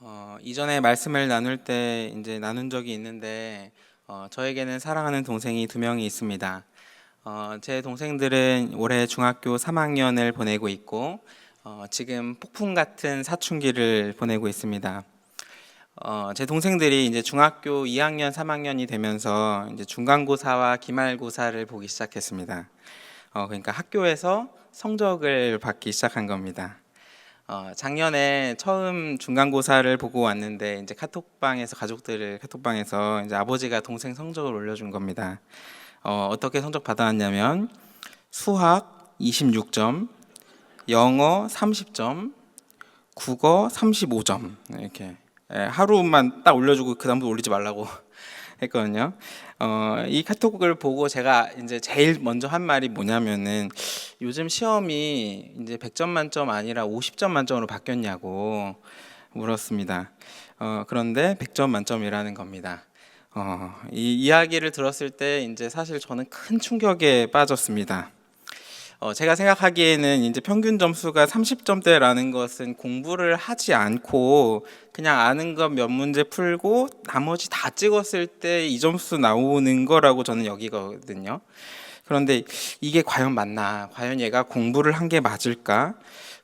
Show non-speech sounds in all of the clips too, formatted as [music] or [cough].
어, 이전에 말씀을 나눌 때 이제 나눈 적이 있는데 어, 저에게는 사랑하는 동생이 두 명이 있습니다. 어, 제 동생들은 올해 중학교 3학년을 보내고 있고 어, 지금 폭풍 같은 사춘기를 보내고 있습니다. 어, 제 동생들이 이제 중학교 2학년, 3학년이 되면서 이제 중간고사와 기말고사를 보기 시작했습니다. 어, 그러니까 학교에서 성적을 받기 시작한 겁니다. 어, 작년에 처음 중간고사를 보고 왔는데 이제 카톡방에서 가족들을 카톡방에서 이제 아버지가 동생 성적을 올려준 겁니다. 어, 어떻게 성적 받아왔냐면 수학 26점, 영어 30점, 국어 35점 이렇게 예, 하루만 딱 올려주고 그 다음부터 올리지 말라고 했거든요. 어, 이 카톡을 보고 제가 이제 제일 먼저 한 말이 뭐냐면은 요즘 시험이 이제 100점 만점 아니라 50점 만점으로 바뀌었냐고 물었습니다. 어, 그런데 100점 만점이라는 겁니다. 어, 이 이야기를 들었을 때 이제 사실 저는 큰 충격에 빠졌습니다. 어, 제가 생각하기에는 이제 평균 점수가 30점대라는 것은 공부를 하지 않고 그냥 아는 것 몇 문제 풀고 나머지 다 찍었을 때 이 점수 나오는 거라고 저는 여기거든요. 그런데 이게 과연 맞나? 과연 얘가 공부를 한 게 맞을까?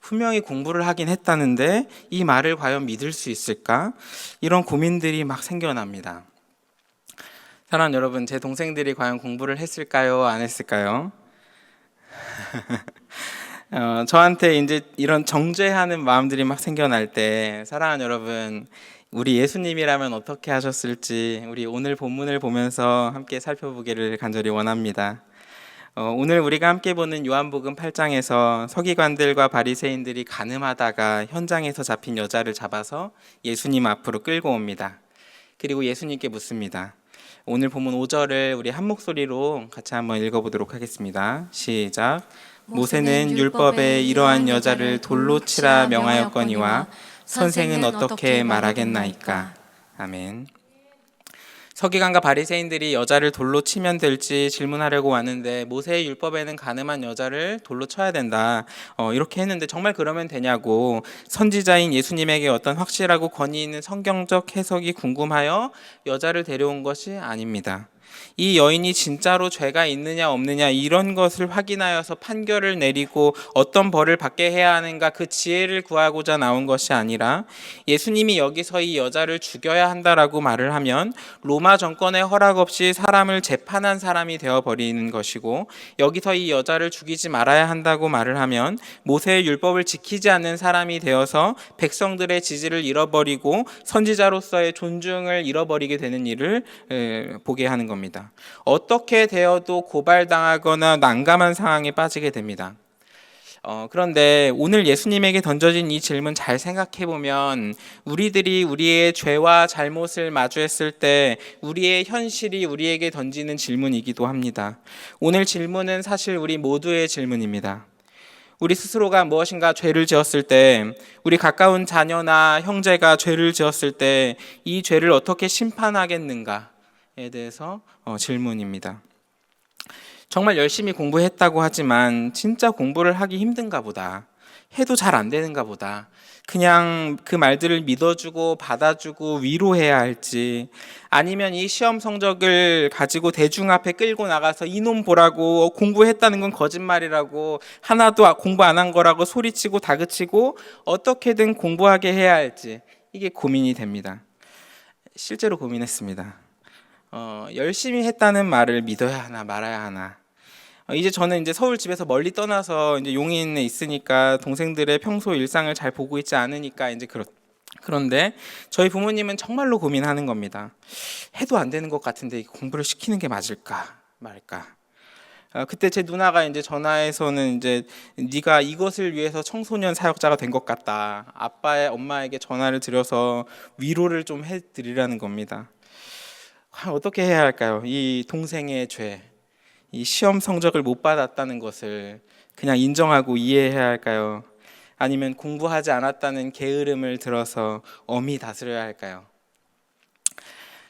분명히 공부를 하긴 했다는데 이 말을 과연 믿을 수 있을까? 이런 고민들이 막 생겨납니다. 사랑하는 여러분, 제 동생들이 과연 공부를 했을까요? 안 했을까요? [laughs] 어, 저한테 이제 이런 정죄하는 마음들이 막 생겨날 때 사랑하는 여러분 우리 예수님이라면 어떻게 하셨을지 우리 오늘 본문을 보면서 함께 살펴보기를 간절히 원합니다. 어, 오늘 우리가 함께 보는 요한복음 8장에서 서기관들과 바리새인들이 가늠하다가 현장에서 잡힌 여자를 잡아서 예수님 앞으로 끌고 옵니다. 그리고 예수님께 묻습니다. 오늘 본문 5절을 우리 한 목소리로 같이 한번 읽어보도록 하겠습니다. 시작. 모세는 율법에 이러한 여자를 돌로 치라 명하였거니와 선생은 어떻게 말하겠나이까. 아멘. 서기관과 바리새인들이 여자를 돌로 치면 될지 질문하려고 왔는데 모세의 율법에는 가늠한 여자를 돌로 쳐야 된다. 어, 이렇게 했는데 정말 그러면 되냐고 선지자인 예수님에게 어떤 확실하고 권위 있는 성경적 해석이 궁금하여 여자를 데려온 것이 아닙니다. 이 여인이 진짜로 죄가 있느냐 없느냐 이런 것을 확인하여서 판결을 내리고 어떤 벌을 받게 해야 하는가 그 지혜를 구하고자 나온 것이 아니라 예수님이 여기서 이 여자를 죽여야 한다라고 말을 하면 로마 정권의 허락 없이 사람을 재판한 사람이 되어 버리는 것이고 여기서 이 여자를 죽이지 말아야 한다고 말을 하면 모세의 율법을 지키지 않는 사람이 되어서 백성들의 지지를 잃어버리고 선지자로서의 존중을 잃어버리게 되는 일을 에, 보게 하는 겁니다. 어떻게 되어도 고발당하거나 난감한 상황에 빠지게 됩니다. 어, 그런데 오늘 예수님에게 던져진 이 질문 잘 생각해 보면 우리들이 우리의 죄와 잘못을 마주했을 때 우리의 현실이 우리에게 던지는 질문이기도 합니다. 오늘 질문은 사실 우리 모두의 질문입니다. 우리 스스로가 무엇인가 죄를 지었을 때, 우리 가까운 자녀나 형제가 죄를 지었을 때, 이 죄를 어떻게 심판하겠는가에 대해서 어, 질문입니다. 정말 열심히 공부했다고 하지만 진짜 공부를 하기 힘든가 보다. 해도 잘 안 되는가 보다. 그냥 그 말들을 믿어주고 받아주고 위로해야 할지 아니면 이 시험 성적을 가지고 대중 앞에 끌고 나가서 이놈 보라고 공부했다는 건 거짓말이라고 하나도 공부 안 한 거라고 소리치고 다그치고 어떻게든 공부하게 해야 할지 이게 고민이 됩니다. 실제로 고민했습니다. 어, 열심히 했다는 말을 믿어야 하나 말아야 하나. 어, 이제 저는 이제 서울 집에서 멀리 떠나서 이제 용인에 있으니까 동생들의 평소 일상을 잘 보고 있지 않으니까 이제 그렇. 그런데 저희 부모님은 정말로 고민하는 겁니다. 해도 안 되는 것 같은데 공부를 시키는 게 맞을까 말까. 어, 그때 제 누나가 이제 전화해서는 이제 네가 이것을 위해서 청소년 사역자가 된 것 같다. 아빠의 엄마에게 전화를 드려서 위로를 좀 해드리라는 겁니다. 어떻게 해야 할까요? 이 동생의 죄, 이 시험 성적을 못 받았다는 것을 그냥 인정하고 이해해야 할까요? 아니면 공부하지 않았다는 게으름을 들어서 엄히 다스려야 할까요?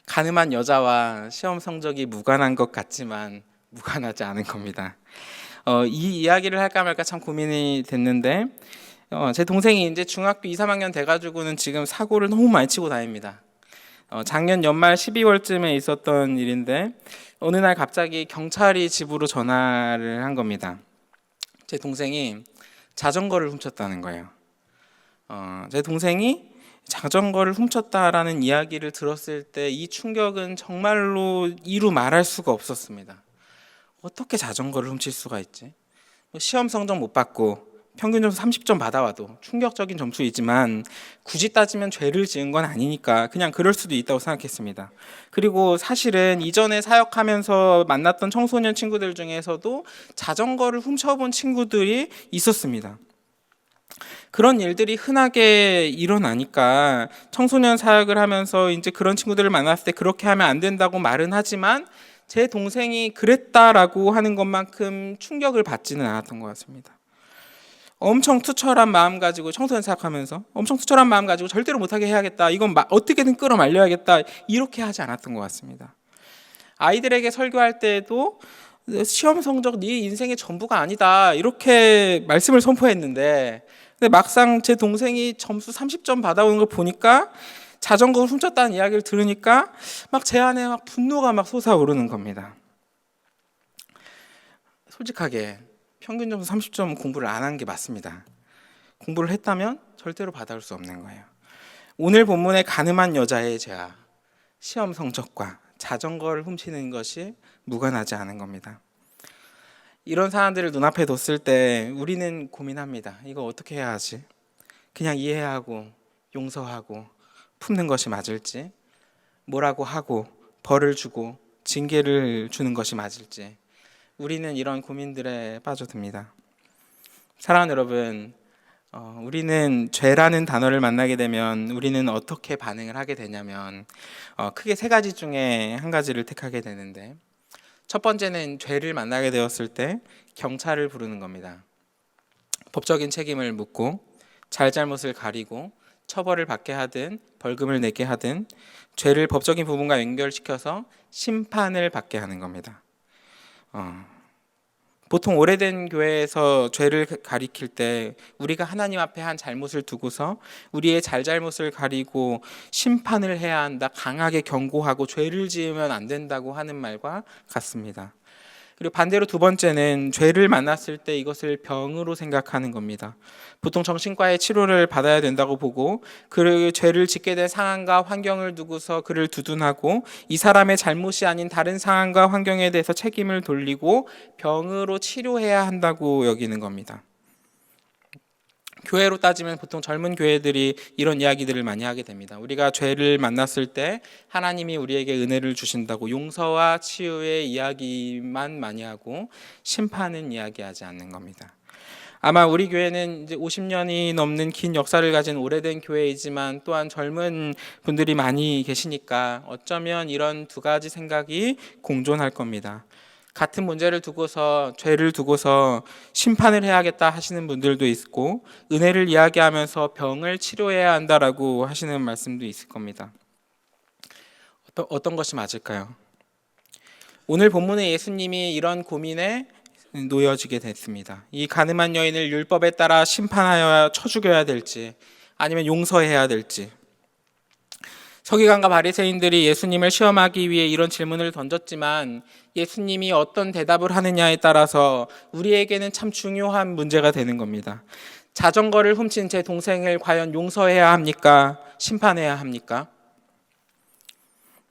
가늠한 여자와 시험 성적이 무관한 것 같지만 무관하지 않은 겁니다. 어, 이 이야기를 할까 말까 참 고민이 됐는데 어, 제 동생이 이제 중학교 2, 3학년 돼가지고는 지금 사고를 너무 많이 치고 다닙니다. 어, 작년 연말 12월쯤에 있었던 일인데 어느 날 갑자기 경찰이 집으로 전화를 한 겁니다. 제 동생이 자전거를 훔쳤다는 거예요. 어, 제 동생이 자전거를 훔쳤다라는 이야기를 들었을 때 이 충격은 정말로 이루 말할 수가 없었습니다. 어떻게 자전거를 훔칠 수가 있지? 뭐 시험 성적 못 받고 평균 점수 30점 받아와도 충격적인 점수이지만 굳이 따지면 죄를 지은 건 아니니까 그냥 그럴 수도 있다고 생각했습니다. 그리고 사실은 이전에 사역하면서 만났던 청소년 친구들 중에서도 자전거를 훔쳐본 친구들이 있었습니다. 그런 일들이 흔하게 일어나니까 청소년 사역을 하면서 이제 그런 친구들을 만났을 때 그렇게 하면 안 된다고 말은 하지만 제 동생이 그랬다라고 하는 것만큼 충격을 받지는 않았던 것 같습니다. 엄청 투철한 마음 가지고 청소년 사역하면서 엄청 투철한 마음 가지고 절대로 못하게 해야겠다. 이건 마- 어떻게든 끌어말려야겠다. 이렇게 하지 않았던 것 같습니다. 아이들에게 설교할 때에도 시험 성적 네 인생의 전부가 아니다. 이렇게 말씀을 선포했는데 근데 막상 제 동생이 점수 30점 받아오는 걸 보니까 자전거를 훔쳤다는 이야기를 들으니까 막 제 안에 막 분노가 막 솟아오르는 겁니다. 솔직하게 평균 점수 30점 공부를 안 한 게 맞습니다. 공부를 했다면 절대로 받아올 수 없는 거예요. 오늘 본문의 가늠한 여자의 죄와 시험 성적과 자전거를 훔치는 것이 무관하지 않은 겁니다. 이런 사람들을 눈앞에 뒀을 때 우리는 고민합니다. 이거 어떻게 해야 하지? 그냥 이해하고 용서하고 품는 것이 맞을지, 뭐라고 하고 벌을 주고 징계를 주는 것이 맞을지, 우리는 이런 고민들에 빠져듭니다. 사랑하는 여러분, 어, 우리는 죄라는 단어를 만나게 되면 우리는 어떻게 반응을 하게 되냐면 어, 크게 세 가지 중에 한 가지를 택하게 되는데 첫 번째는 죄를 만나게 되었을 때 경찰을 부르는 겁니다. 법적인 책임을 묻고 잘잘못을 가리고 처벌을 받게 하든 벌금을 내게 하든 죄를 법적인 부분과 연결시켜서 심판을 받게 하는 겁니다. 어, 보통 오래된 교회에서 죄를 가리킬 때 우리가 하나님 앞에 한 잘못을 두고서 우리의 잘잘못을 가리고 심판을 해야 한다, 강하게 경고하고 죄를 지으면 안 된다고 하는 말과 같습니다. 그리고 반대로 두 번째는 죄를 만났을 때 이것을 병으로 생각하는 겁니다. 보통 정신과의 치료를 받아야 된다고 보고 그 죄를 짓게 된 상황과 환경을 두고서 그를 두둔하고 이 사람의 잘못이 아닌 다른 상황과 환경에 대해서 책임을 돌리고 병으로 치료해야 한다고 여기는 겁니다. 교회로 따지면 보통 젊은 교회들이 이런 이야기들을 많이 하게 됩니다. 우리가 죄를 만났을 때 하나님이 우리에게 은혜를 주신다고 용서와 치유의 이야기만 많이 하고 심판은 이야기하지 않는 겁니다. 아마 우리 교회는 이제 50년이 넘는 긴 역사를 가진 오래된 교회이지만 또한 젊은 분들이 많이 계시니까 어쩌면 이런 두 가지 생각이 공존할 겁니다. 같은 문제를 두고서 죄를 두고서 심판을 해야겠다 하시는 분들도 있고 은혜를 이야기하면서 병을 치료해야 한다라고 하시는 말씀도 있을 겁니다. 어떤, 어떤 것이 맞을까요? 오늘 본문의 예수님이 이런 고민에 놓여지게 됐습니다. 이 가늠한 여인을 율법에 따라 심판하여 쳐 죽여야 될지 아니면 용서해야 될지 서기관과 바리새인들이 예수님을 시험하기 위해 이런 질문을 던졌지만 예수님이 어떤 대답을 하느냐에 따라서 우리에게는 참 중요한 문제가 되는 겁니다. 자전거를 훔친 제 동생을 과연 용서해야 합니까? 심판해야 합니까?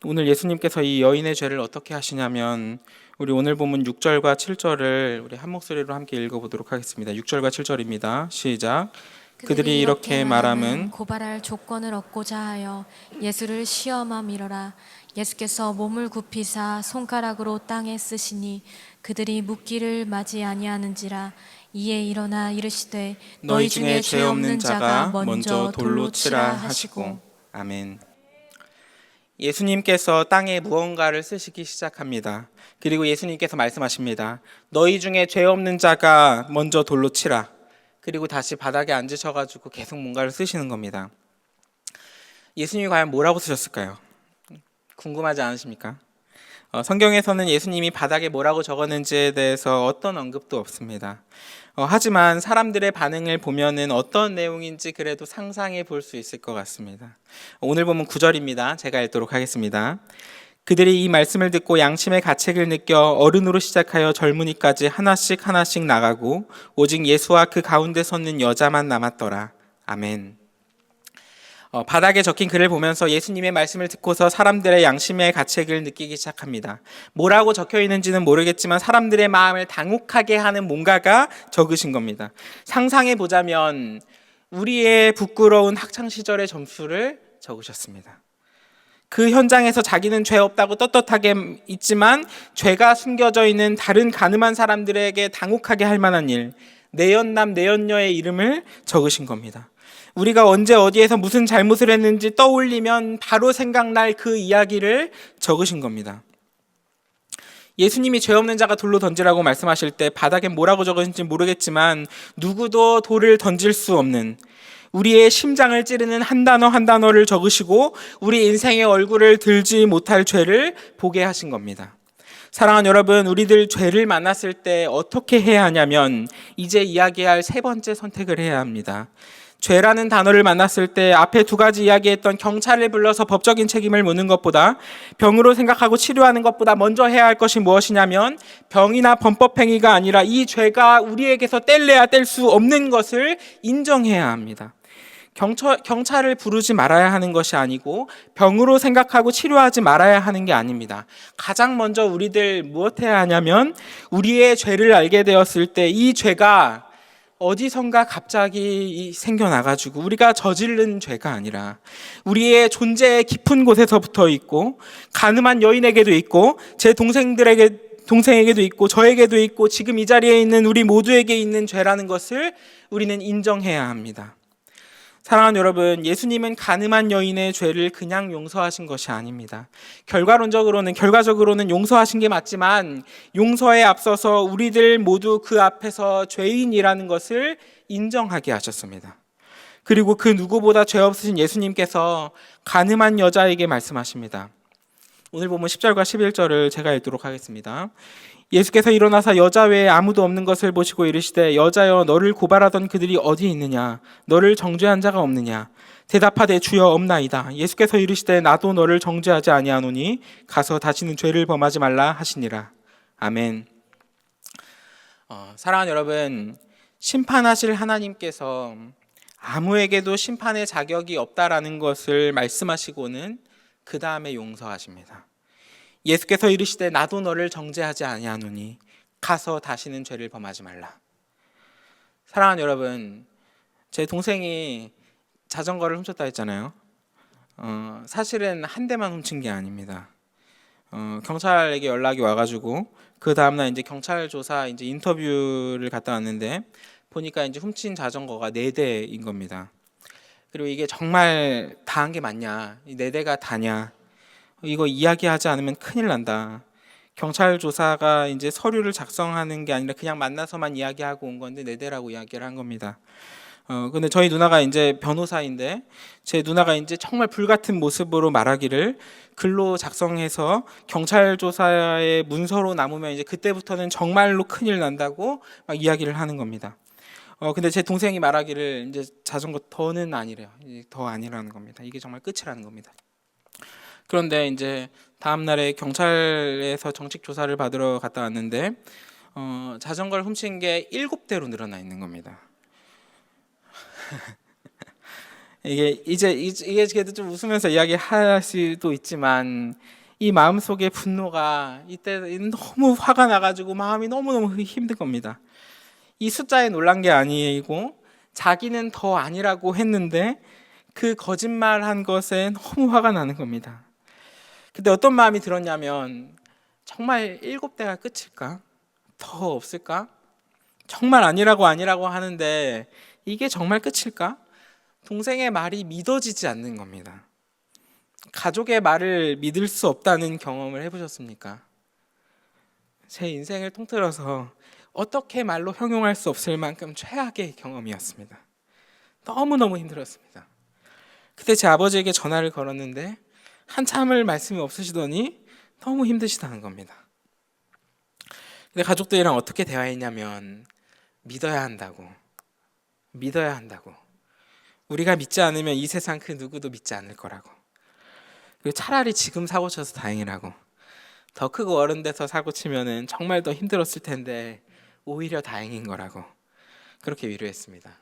오늘 예수님께서 이 여인의 죄를 어떻게 하시냐면 우리 오늘 본문 6절과 7절을 우리 한 목소리로 함께 읽어보도록 하겠습니다. 6절과 7절입니다. 시작. 그들이 이렇게 말함은 고발할 조건을 얻고자 하여 예수를 시험함이러라 예수께서 몸을 굽히사 손가락으로 땅에 쓰시니 그들이 묻기를 맞이 아니하는지라 이에 일어나 이르시되 너희 중에 죄 없는 자가 먼저 돌로 치라 하시고 아멘. 예수님께서 땅에 무언가를 쓰시기 시작합니다. 그리고 예수님께서 말씀하십니다. 너희 중에 죄 없는 자가 먼저 돌로 치라. 그리고 다시 바닥에 앉으셔가지고 계속 뭔가를 쓰시는 겁니다. 예수님이 과연 뭐라고 쓰셨을까요? 궁금하지 않으십니까? 어, 성경에서는 예수님이 바닥에 뭐라고 적었는지에 대해서 어떤 언급도 없습니다. 어, 하지만 사람들의 반응을 보면은 어떤 내용인지 그래도 상상해 볼 수 있을 것 같습니다. 오늘 보면 9절입니다. 제가 읽도록 하겠습니다. 그들이 이 말씀을 듣고 양심의 가책을 느껴 어른으로 시작하여 젊은이까지 하나씩 하나씩 나가고 오직 예수와 그 가운데 섰는 여자만 남았더라. 아멘. 어, 바닥에 적힌 글을 보면서 예수님의 말씀을 듣고서 사람들의 양심의 가책을 느끼기 시작합니다. 뭐라고 적혀 있는지는 모르겠지만 사람들의 마음을 당혹하게 하는 뭔가가 적으신 겁니다. 상상해 보자면 우리의 부끄러운 학창 시절의 점수를 적으셨습니다. 그 현장에서 자기는 죄 없다고 떳떳하게 있지만 죄가 숨겨져 있는 다른 가늠한 사람들에게 당혹하게 할 만한 일, 내연남 내연녀의 이름을 적으신 겁니다. 우리가 언제 어디에서 무슨 잘못을 했는지 떠올리면 바로 생각날 그 이야기를 적으신 겁니다. 예수님이 죄 없는 자가 돌로 던지라고 말씀하실 때 바닥에 뭐라고 적으신지 모르겠지만 누구도 돌을 던질 수 없는 우리의 심장을 찌르는 한 단어 한 단어를 적으시고 우리 인생의 얼굴을 들지 못할 죄를 보게 하신 겁니다. 사랑하는 여러분, 우리들 죄를 만났을 때 어떻게 해야 하냐면 이제 이야기할 세 번째 선택을 해야 합니다. 죄라는 단어를 만났을 때 앞에 두 가지 이야기했던 경찰을 불러서 법적인 책임을 묻는 것보다 병으로 생각하고 치료하는 것보다 먼저 해야 할 것이 무엇이냐면 병이나 범법행위가 아니라 이 죄가 우리에게서 뗄래야 뗄 수 없는 것을 인정해야 합니다. 경찰, 경찰을 부르지 말아야 하는 것이 아니고 병으로 생각하고 치료하지 말아야 하는 게 아닙니다. 가장 먼저 우리들 무엇 해야 하냐면 우리의 죄를 알게 되었을 때 이 죄가 어디선가 갑자기 생겨나가지고 우리가 저지른 죄가 아니라 우리의 존재의 깊은 곳에서 붙어 있고 가늠한 여인에게도 있고 제 동생들에게 동생에게도 있고 저에게도 있고 지금 이 자리에 있는 우리 모두에게 있는 죄라는 것을 우리는 인정해야 합니다. 사랑하는 여러분, 예수님은 가늠한 여인의 죄를 그냥 용서하신 것이 아닙니다. 결과론적으로는, 결과적으로는 용서하신 게 맞지만, 용서에 앞서서 우리들 모두 그 앞에서 죄인이라는 것을 인정하게 하셨습니다. 그리고 그 누구보다 죄 없으신 예수님께서 가늠한 여자에게 말씀하십니다. 오늘 보면 10절과 11절을 제가 읽도록 하겠습니다. 예수께서 일어나사 여자 외에 아무도 없는 것을 보시고 이르시되 여자여 너를 고발하던 그들이 어디 있느냐? 너를 정죄한 자가 없느냐? 대답하되 주여 없나이다. 예수께서 이르시되 나도 너를 정죄하지 아니하노니 가서 다시는 죄를 범하지 말라 하시니라. 아멘. 어, 사랑하는 여러분 심판하실 하나님께서 아무에게도 심판의 자격이 없다라는 것을 말씀하시고는 그 다음에 용서하십니다. 예수께서 이르시되 나도 너를 정죄하지 아니하노니 가서 다시는 죄를 범하지 말라. 사랑하는 여러분, 제 동생이 자전거를 훔쳤다 했잖아요. 어, 사실은 한 대만 훔친 게 아닙니다. 어, 경찰에게 연락이 와가지고 그 다음날 이제 경찰 조사 이제 인터뷰를 갔다 왔는데 보니까 이제 훔친 자전거가 네 대인 겁니다. 그리고 이게 정말 다 한 게 맞냐? 이네 대가 다냐? 이거 이야기하지 않으면 큰일 난다. 경찰 조사가 이제 서류를 작성하는 게 아니라 그냥 만나서만 이야기하고 온 건데 네 대라고 이야기를 한 겁니다. 어 근데 저희 누나가 이제 변호사인데 제 누나가 이제 정말 불같은 모습으로 말하기를 글로 작성해서 경찰 조사의 문서로 남으면 이제 그때부터는 정말로 큰일 난다고 막 이야기를 하는 겁니다. 어 근데 제 동생이 말하기를 이제 자전거 더는 아니래요. 더 아니라는 겁니다. 이게 정말 끝이라는 겁니다. 그런데 이제 다음 날에 경찰에서 정식 조사를 받으러 갔다 왔는데 어, 자전거를 훔친 게 일곱 대로 늘어나 있는 겁니다. [laughs] 이게 이제 이게 그래도 좀 웃으면서 이야기할 수도 있지만 이 마음 속의 분노가 이때 너무 화가 나가지고 마음이 너무 너무 힘든 겁니다. 이 숫자에 놀란 게 아니고 자기는 더 아니라고 했는데 그 거짓말한 것에 너무 화가 나는 겁니다. 근데 어떤 마음이 들었냐면 정말 일곱 대가 끝일까? 더 없을까? 정말 아니라고 아니라고 하는데 이게 정말 끝일까? 동생의 말이 믿어지지 않는 겁니다. 가족의 말을 믿을 수 없다는 경험을 해보셨습니까? 제 인생을 통틀어서 어떻게 말로 형용할 수 없을 만큼 최악의 경험이었습니다. 너무너무 힘들었습니다. 그때 제 아버지에게 전화를 걸었는데 한참을 말씀이 없으시더니 너무 힘드시다는 겁니다. 근데 가족들이랑 어떻게 대화했냐면 믿어야 한다고. 믿어야 한다고. 우리가 믿지 않으면 이 세상 그 누구도 믿지 않을 거라고. 그리고 차라리 지금 사고 쳐서 다행이라고. 더 크고 어른 돼서 사고 치면은 정말 더 힘들었을 텐데 오히려 다행인 거라고. 그렇게 위로했습니다.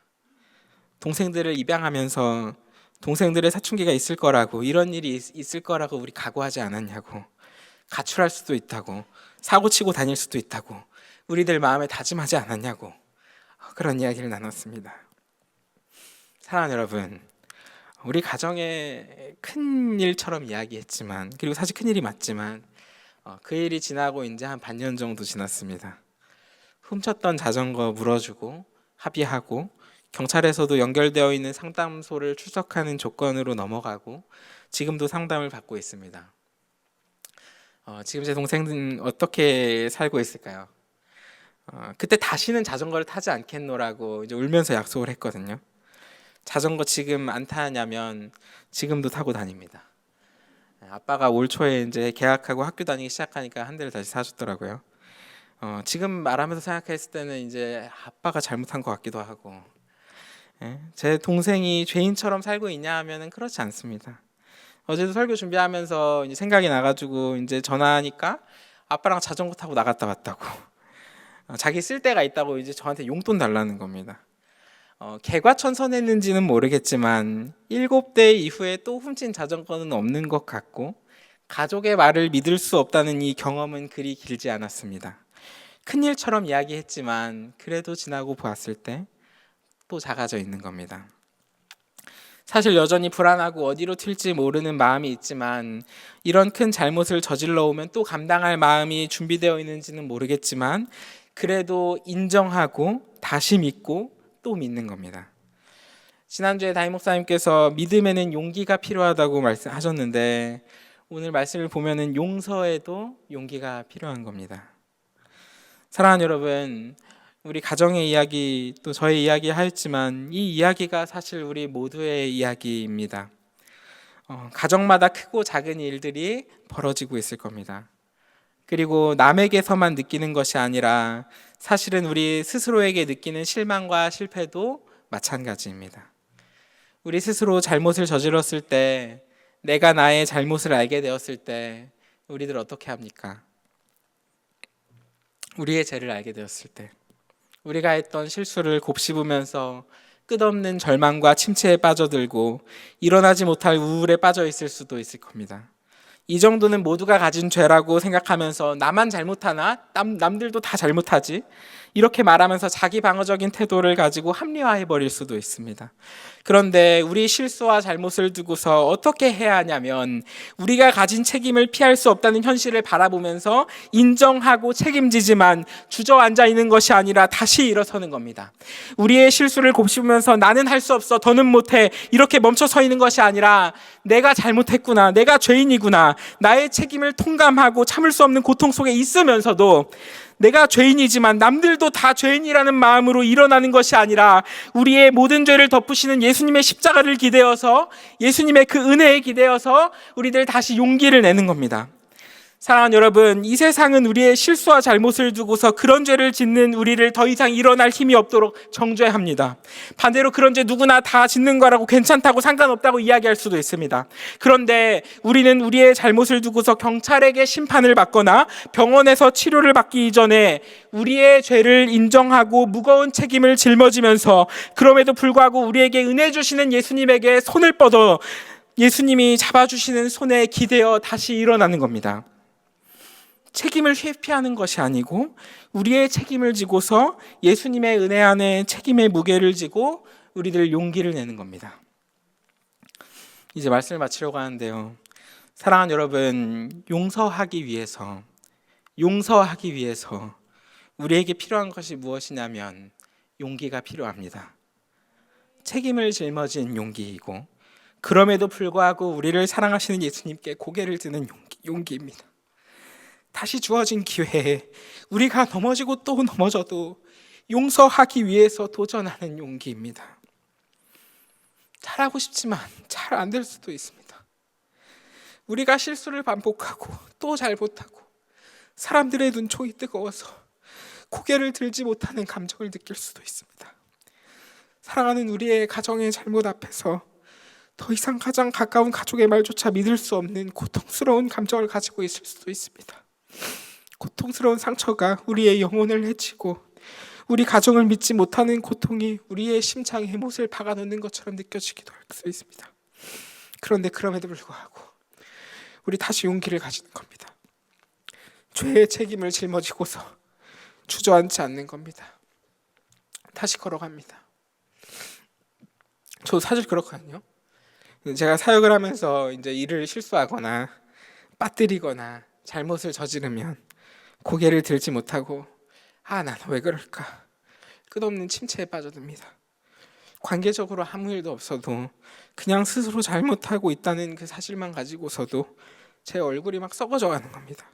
동생들을 입양하면서 동생들의 사춘기가 있을 거라고 이런 일이 있- 있을 거라고 우리 각오하지 않았냐고. 가출할 수도 있다고. 사고 치고 다닐 수도 있다고. 우리들 마음에 다짐하지 않았냐고. 그런 이야기를 나눴습니다. 사랑하는 여러분, 우리 가정의 큰 일처럼 이야기했지만 그리고 사실 큰 일이 맞지만 어, 그 일이 지나고 이제 한 반년 정도 지났습니다. 훔쳤던 자전거 물어주고 합의하고 경찰에서도 연결되어 있는 상담소를 출석하는 조건으로 넘어가고 지금도 상담을 받고 있습니다. 어, 지금 제 동생은 어떻게 살고 있을까요? 어, 그때 다시는 자전거를 타지 않겠노라고 이제 울면서 약속을 했거든요. 자전거 지금 안 타냐면 지금도 타고 다닙니다. 네, 아빠가 올 초에 이제 계약하고 학교 다니기 시작하니까 한 대를 다시 사줬더라고요. 어, 지금 말하면서 생각했을 때는 이제 아빠가 잘못한 것 같기도 하고, 예, 제 동생이 죄인처럼 살고 있냐 하면은 그렇지 않습니다. 어제도 설교 준비하면서 이제 생각이 나가지고 이제 전화하니까 아빠랑 자전거 타고 나갔다 왔다고. 어, 자기 쓸 데가 있다고 이제 저한테 용돈 달라는 겁니다. 어, 개과천선했는지는 모르겠지만 일곱 대 이후에 또 훔친 자전거는 없는 것 같고 가족의 말을 믿을 수 없다는 이 경험은 그리 길지 않았습니다. 큰 일처럼 이야기했지만 그래도 지나고 보았을 때 또 작아져 있는 겁니다. 사실 여전히 불안하고 어디로 튈지 모르는 마음이 있지만 이런 큰 잘못을 저질러 오면 또 감당할 마음이 준비되어 있는지는 모르겠지만 그래도 인정하고 다시 믿고 또 믿는 겁니다. 지난주에 다임 목사님께서 믿음에는 용기가 필요하다고 말씀하셨는데 오늘 말씀을 보면은 용서에도 용기가 필요한 겁니다. 사랑하는 여러분, 우리 가정의 이야기 또 저의 이야기 하였지만 이 이야기가 사실 우리 모두의 이야기입니다. 어, 가정마다 크고 작은 일들이 벌어지고 있을 겁니다. 그리고 남에게서만 느끼는 것이 아니라 사실은 우리 스스로에게 느끼는 실망과 실패도 마찬가지입니다. 우리 스스로 잘못을 저질렀을 때, 내가 나의 잘못을 알게 되었을 때, 우리들 어떻게 합니까? 우리의 죄를 알게 되었을 때, 우리가 했던 실수를 곱씹으면서 끝없는 절망과 침체에 빠져들고 일어나지 못할 우울에 빠져 있을 수도 있을 겁니다. 이 정도는 모두가 가진 죄라고 생각하면서 나만 잘못하나 남, 남들도 다 잘못하지 이렇게 말하면서 자기 방어적인 태도를 가지고 합리화해 버릴 수도 있습니다. 그런데 우리 실수와 잘못을 두고서 어떻게 해야 하냐면 우리가 가진 책임을 피할 수 없다는 현실을 바라보면서 인정하고 책임지지만 주저앉아 있는 것이 아니라 다시 일어서는 겁니다. 우리의 실수를 곱씹으면서 나는 할 수 없어 더는 못해 이렇게 멈춰 서 있는 것이 아니라 내가 잘못했구나 내가 죄인이구나 나의 책임을 통감하고 참을 수 없는 고통 속에 있으면서도 내가 죄인이지만 남들도 다 죄인이라는 마음으로 일어나는 것이 아니라 우리의 모든 죄를 덮으시는 예수님의 십자가를 기대어서 예수님의 그 은혜에 기대어서 우리들 다시 용기를 내는 겁니다. 사랑하는 여러분, 이 세상은 우리의 실수와 잘못을 두고서 그런 죄를 짓는 우리를 더 이상 일어날 힘이 없도록 정죄합니다. 반대로 그런 죄 누구나 다 짓는 거라고 괜찮다고 상관없다고 이야기할 수도 있습니다. 그런데 우리는 우리의 잘못을 두고서 경찰에게 심판을 받거나 병원에서 치료를 받기 이전에 우리의 죄를 인정하고 무거운 책임을 짊어지면서 그럼에도 불구하고 우리에게 은혜 주시는 예수님에게 손을 뻗어 예수님이 잡아주시는 손에 기대어 다시 일어나는 겁니다. 책임을 회피하는 것이 아니고 우리의 책임을 지고서 예수님의 은혜 안에 책임의 무게를 지고 우리들 용기를 내는 겁니다. 이제 말씀을 마치려고 하는데요. 사랑하는 여러분, 용서하기 위해서 용서하기 위해서 우리에게 필요한 것이 무엇이냐면 용기가 필요합니다. 책임을 짊어진 용기이고 그럼에도 불구하고 우리를 사랑하시는 예수님께 고개를 드는 용기, 용기입니다. 다시 주어진 기회에 우리가 넘어지고 또 넘어져도 용서하기 위해서 도전하는 용기입니다. 잘하고 싶지만 잘 안 될 수도 있습니다. 우리가 실수를 반복하고 또 잘 못하고 사람들의 눈총이 뜨거워서 고개를 들지 못하는 감정을 느낄 수도 있습니다. 사랑하는 우리의 가정의 잘못 앞에서 더 이상 가장 가까운 가족의 말조차 믿을 수 없는 고통스러운 감정을 가지고 있을 수도 있습니다. 고통스러운 상처가 우리의 영혼을 해치고 우리 가정을 믿지 못하는 고통이 우리의 심장에 못을 박아넣는 것처럼 느껴지기도 할 수 있습니다. 그런데 그럼에도 불구하고 우리 다시 용기를 가지는 겁니다. 죄의 책임을 짊어지고서 주저앉지 않는 겁니다. 다시 걸어갑니다. 저 사실 그렇거든요. 제가 사역을 하면서 이제 일을 실수하거나 빠뜨리거나 잘못을 저지르면 고개를 들지 못하고 아, 난 왜 그럴까? 끝없는 침체에 빠져듭니다. 관계적으로 아무 일도 없어도 그냥 스스로 잘못하고 있다는 그 사실만 가지고서도 제 얼굴이 막 썩어져 가는 겁니다.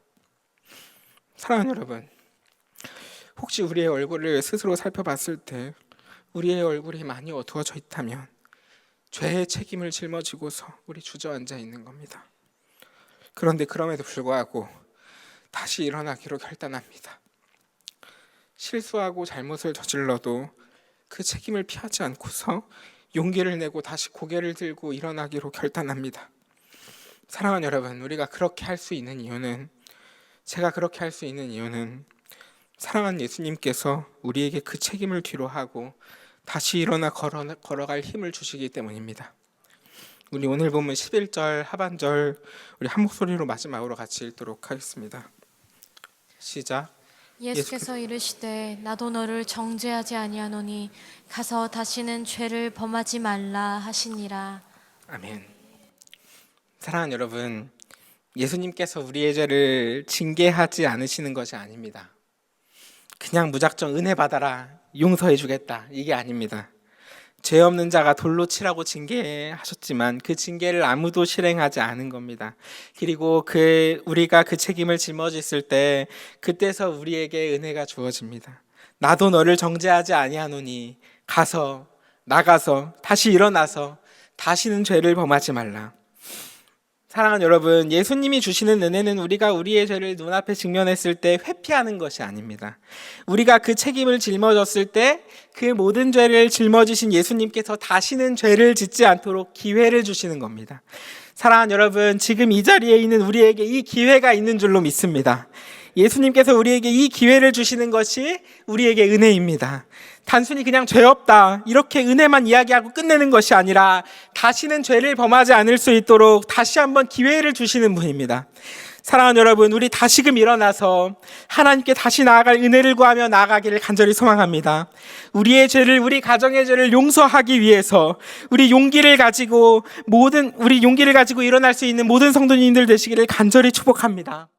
사랑하는 여러분, 혹시 우리의 얼굴을 스스로 살펴봤을 때 우리의 얼굴이 많이 어두워져 있다면 죄의 책임을 짊어지고서 우리 주저앉아 있는 겁니다. 그런데 그럼에도 불구하고 다시 일어나기로 결단합니다. 실수하고 잘못을 저질러도 그 책임을 피하지 않고서 용기를 내고 다시 고개를 들고 일어나기로 결단합니다. 사랑하는 여러분, 우리가 그렇게 할 수 있는 이유는 제가 그렇게 할 수 있는 이유는 사랑하는 예수님께서 우리에게 그 책임을 뒤로 하고 다시 일어나 걸어, 걸어갈 힘을 주시기 때문입니다. 우리 오늘 보면 11절 하반절 우리 한 목소리로 마지막으로 같이 읽도록 하겠습니다. 시작. 예수께서 이르시되 나도 너를 정죄하지 아니하노니 가서 다시는 죄를 범하지 말라 하시니라. 아멘. 사랑하는 여러분, 예수님께서 우리의 죄를 징계하지 않으시는 것이 아닙니다. 그냥 무작정 은혜 받아라, 용서해 주겠다. 이게 아닙니다. 죄 없는 자가 돌로 치라고 징계하셨지만 그 징계를 아무도 실행하지 않은 겁니다. 그리고 그 우리가 그 책임을 짊어졌을 때 그때서 우리에게 은혜가 주어집니다. 나도 너를 정죄하지 아니하노니 가서 나가서 다시 일어나서 다시는 죄를 범하지 말라. 사랑하는 여러분, 예수님이 주시는 은혜는 우리가 우리의 죄를 눈앞에 직면했을 때 회피하는 것이 아닙니다. 우리가 그 책임을 짊어졌을 때 그 모든 죄를 짊어지신 예수님께서 다시는 죄를 짓지 않도록 기회를 주시는 겁니다. 사랑하는 여러분, 지금 이 자리에 있는 우리에게 이 기회가 있는 줄로 믿습니다. 예수님께서 우리에게 이 기회를 주시는 것이 우리에게 은혜입니다. 단순히 그냥 죄 없다. 이렇게 은혜만 이야기하고 끝내는 것이 아니라 다시는 죄를 범하지 않을 수 있도록 다시 한번 기회를 주시는 분입니다. 사랑하는 여러분, 우리 다시금 일어나서 하나님께 다시 나아갈 은혜를 구하며 나아가기를 간절히 소망합니다. 우리의 죄를, 우리 가정의 죄를 용서하기 위해서 우리 용기를 가지고 모든, 우리 용기를 가지고 일어날 수 있는 모든 성도님들 되시기를 간절히 축복합니다.